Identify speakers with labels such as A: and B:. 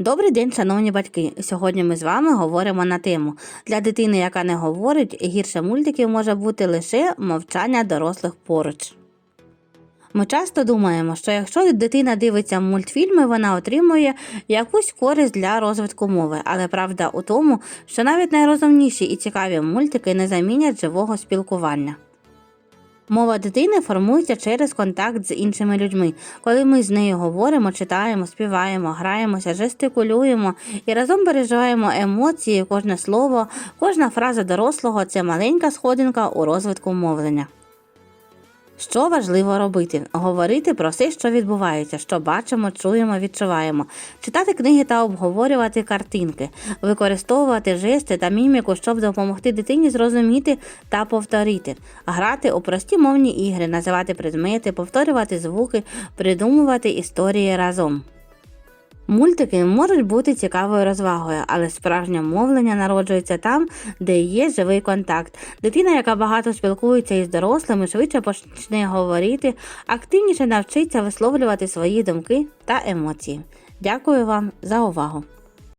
A: Добрий день, шановні батьки. Сьогодні ми з вами говоримо на тему. Для дитини, яка не говорить, гірше мультиків може бути лише мовчання дорослих поруч. Ми часто думаємо, що якщо дитина дивиться мультфільми, вона отримує якусь користь для розвитку мови. Але правда у тому, що навіть найрозумніші і цікаві мультики не замінять живого спілкування. Мова дитини формується через контакт з іншими людьми. Коли ми з нею говоримо, читаємо, співаємо, граємося, жестикулюємо і разом переживаємо емоції, кожне слово, кожна фраза дорослого це маленька сходинка у розвитку мовлення. Що важливо робити? Говорити про все, що відбувається, що бачимо, чуємо, відчуваємо, читати книги та обговорювати картинки, використовувати жести та міміку, щоб допомогти дитині зрозуміти та повторити, грати у прості мовні ігри, називати предмети, повторювати звуки, придумувати історії разом. Мультики можуть бути цікавою розвагою, але справжнє мовлення народжується там, де є живий контакт. Дитина, яка багато спілкується із дорослими, швидше почне говорити, активніше навчиться висловлювати свої думки та емоції. Дякую вам за увагу!